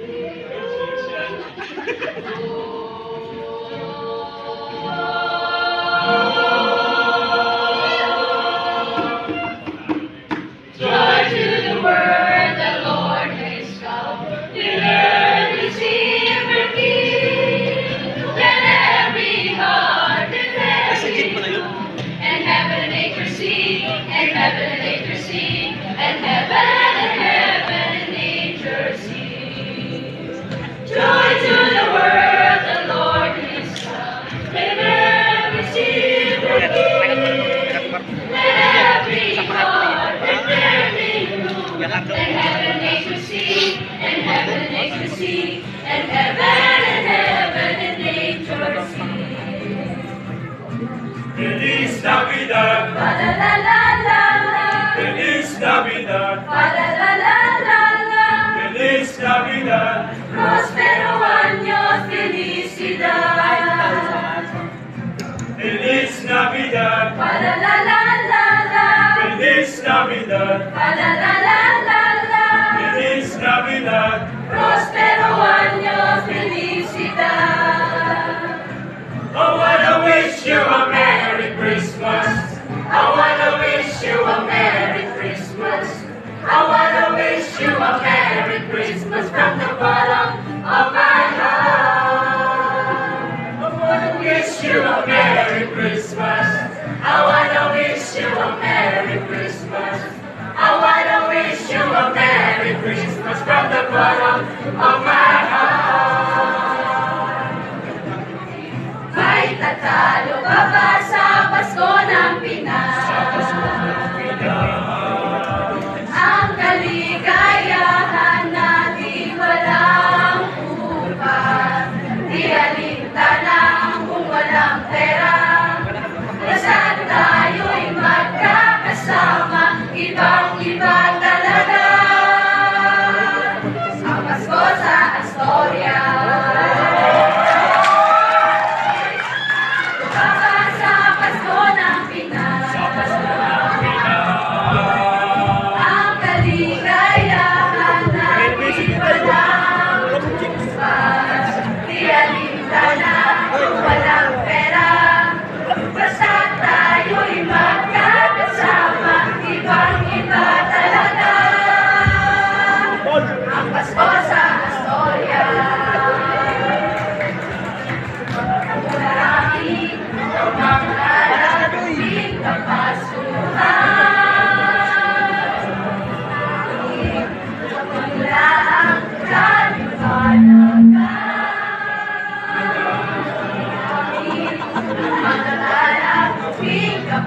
どうも。Navidad. La la la la la. Feliz Navidad. La la la la la. Feliz Navidad. Próspero año, felicidad. Feliz Navidad. La la la la la. Feliz Navidad. La la la la la la. Feliz Navidad. Próspero año, felicidad. Christmas from the bottom of my heart. Oh, I wanna wish you a Merry Christmas. Oh, I wanna wish you a Merry Christmas. Oh, I wanna wish you a Merry Christmas from the bottom of my heart. Bye, Tatalo, bye-bye. Gloria.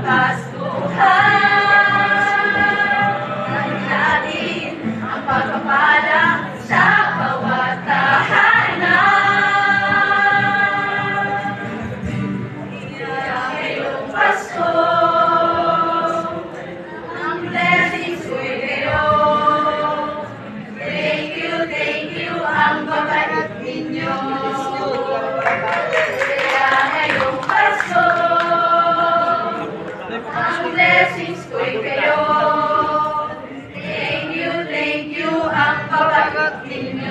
Pasko. Thank you.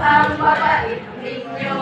Ang mabait ninyo.